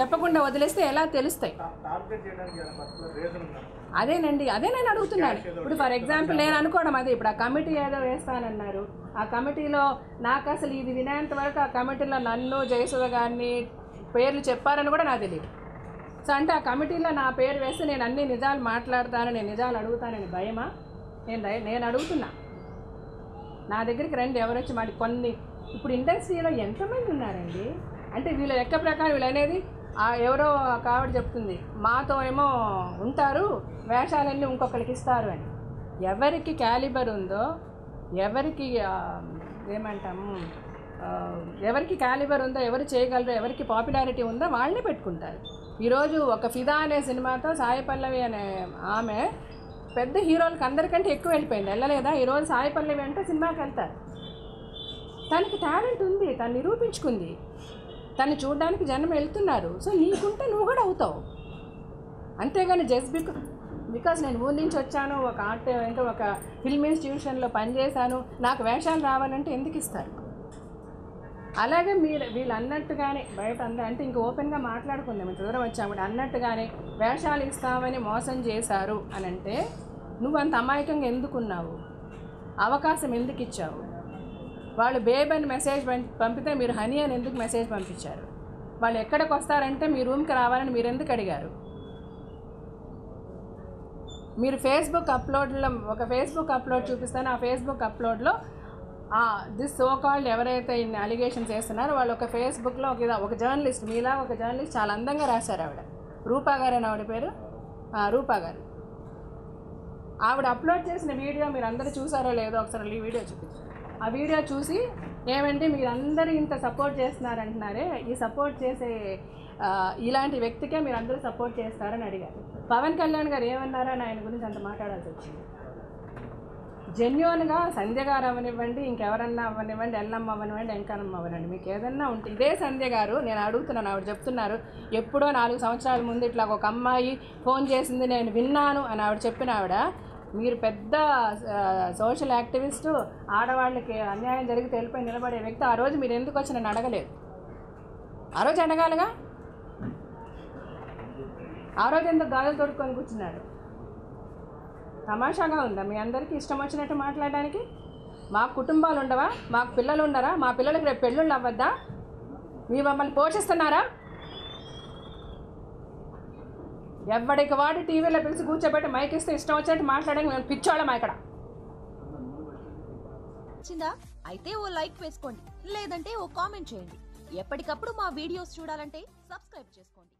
చెప్పకుండా వదిలేస్తే ఎలా తెలుస్తాయి? అదేనండి అదే నేను అడుగుతున్నాను. ఇప్పుడు ఫర్ ఎగ్జాంపుల్ నేను అనుకోవడం అదే ఇప్పుడు ఆ కమిటీ ఏదో వేస్తానన్నారు. ఆ కమిటీలో నాకు అసలు ఇది వినేంత వరకు ఆ కమిటీలో నన్ను జయసుధ గారిని పేర్లు చెప్పారని కూడా నాకు తెలియదు సో అంటే ఆ కమిటీలో నా పేరు వేస్తే నేను అన్ని నిజాలు మాట్లాడతాను నేను నిజాలు అడుగుతానని భయమా? నేను నేను అడుగుతున్నా. నా దగ్గరికి రండి ఎవరు వచ్చి మాది కొన్ని ఇప్పుడు ఇండస్ట్రీలో ఎంతమంది ఉన్నారండి? అంటే వీళ్ళ లెక్క ప్రకారం వీళ్ళు అనేది ఆ ఎవరో కావిడ చెప్తుంది మాతో ఏమో ఉంటారు వేషాలన్నీ ఇంకొకరికి ఇస్తారు అని. ఎవరికి క్యాలిబర్ ఉందో ఎవరికి ఏమంటాము ఎవరికి క్యాలిబర్ ఉందో ఎవరు చేయగలరు ఎవరికి పాపులారిటీ ఉందో వాళ్ళని పెట్టుకుంటారు. ఈరోజు ఒక ఫిదా అనే సినిమాతో సాయి పల్లవి అనే ఆమె పెద్ద హీరోలకు అందరికంటే ఎక్కువ వెళ్ళిపోయింది. వెళ్ళలేదా? ఈరోజు సాయి పల్లవి అంటే సినిమాకి వెళ్తారు తనకి టాలెంట్ ఉంది తను నిరూపించుకుంది. తను చూడడానికి జనం వెళ్తున్నారు. సో నీకుంటే నువ్వు కూడా అవుతావు. అంతేగాని జస్ట్ బికా బికాస్ నేను ఊరి నుంచి వచ్చాను ఒక ఆర్ట్ అంటే ఒక ఫిల్మ్ ఇన్స్టిట్యూషన్లో పనిచేశాను నాకు వేషాలు రావాలంటే ఎందుకు ఇస్తారు? అలాగే మీరు వీళ్ళు అన్నట్టుగానే బయట అందరూ అంటే ఇంక ఓపెన్గా మాట్లాడుకుందాం ఇంత దూరం వచ్చాము అన్నట్టుగానే వేషాలు ఇస్తామని మోసం చేశారు అని అంటే నువ్వు అంత అమాయకంగా ఎందుకున్నావు? అవకాశం ఎందుకు ఇచ్చావు? వాళ్ళు బేబ్ అని మెసేజ్ పంపితే మీరు హనీ అని ఎందుకు మెసేజ్ పంపించారు? వాళ్ళు ఎక్కడికి వస్తారంటే మీ రూమ్కి రావాలని మీరు ఎందుకు అడిగారు? మీరు ఫేస్బుక్ అప్లోడ్లో ఒక ఫేస్బుక్ అప్లోడ్ చూపిస్తాను ఆ ఫేస్బుక్ అప్లోడ్లో దిస్ సో కాల్డ్ ఎవరైతే ఇన్ని అలిగేషన్స్ చేస్తున్నారో వాళ్ళు ఒక ఫేస్బుక్లో ఒక ఒక జర్నలిస్ట్ మీలా ఒక జర్నలిస్ట్ చాలా అందంగా రాశారు ఆవిడ. రూపా గారు అని ఆవిడ పేరు? రూపా గారు. ఆవిడ అప్లోడ్ చేసిన వీడియో మీరు అందరూ చూసారో లేదో ఒకసారి వీడియో చూపించారు ఆ వీడియో చూసి ఏమంటే మీరు అందరూ ఇంత సపోర్ట్ చేస్తున్నారంటున్నారే ఈ సపోర్ట్ చేసే ఇలాంటి వ్యక్తికే మీరు అందరూ సపోర్ట్ చేస్తారని అడిగారు. పవన్ కళ్యాణ్ గారు ఏమన్నారని ఆయన గురించి అంత మాట్లాడాల్సి వచ్చింది. జెన్యున్గా సంధ్య గారు అవనివ్వండి ఇంకెవరన్నా అవ్వనివ్వండి ఎల్లమ్మ అవనివ్వండి వెంకన్నమ్మ అవనండి మీకు ఏదన్నా ఉంటే ఇదే సంధ్య గారు నేను అడుగుతున్నాను ఆవిడ చెప్తున్నారు ఎప్పుడో నాలుగు సంవత్సరాల ముందు ఇట్లా ఒక అమ్మాయి ఫోన్ చేసింది నేను విన్నాను అని ఆవిడ చెప్పిన ఆవిడ మీరు పెద్ద సోషల్ యాక్టివిస్టు ఆడవాళ్ళకి అన్యాయం జరిగితే వెళ్ళిపోయి నిలబడే వ్యక్తి ఆ రోజు మీరు ఎందుకు వచ్చి నన్ను అడగలేదు. ఆ రోజు అడగాలిగా ఆ రోజు ఎందుకు గాజులు తొడుక్కొని కూర్చున్నారు? తమాషాగా ఉందా? మీ అందరికీ ఇష్టం వచ్చినట్టు మాట్లాడడానికి? మాకు కుటుంబాలు ఉండవా? మాకు పిల్లలు ఉండరా మా పిల్లలకి రేపు పెళ్ళిళ్ళు అవ్వద్దా? మీ మమ్మల్ని పోషిస్తున్నారా? ఎవడికి వాడు టీవీలో పిలిచి కూర్చోబెట్టి మైక్ ఇస్తే ఇష్టం వచ్చినట్టు మాట్లాడడానికి మేము పిచ్చోళ్ళం ఇక్కడ? నచ్చిందా అయితే ఓ లైక్ వేసుకోండి లేదంటే ఓ కామెంట్ చేయండి. ఎప్పటికప్పుడు మా వీడియోస్ చూడాలంటే సబ్స్క్రైబ్ చేసుకోండి.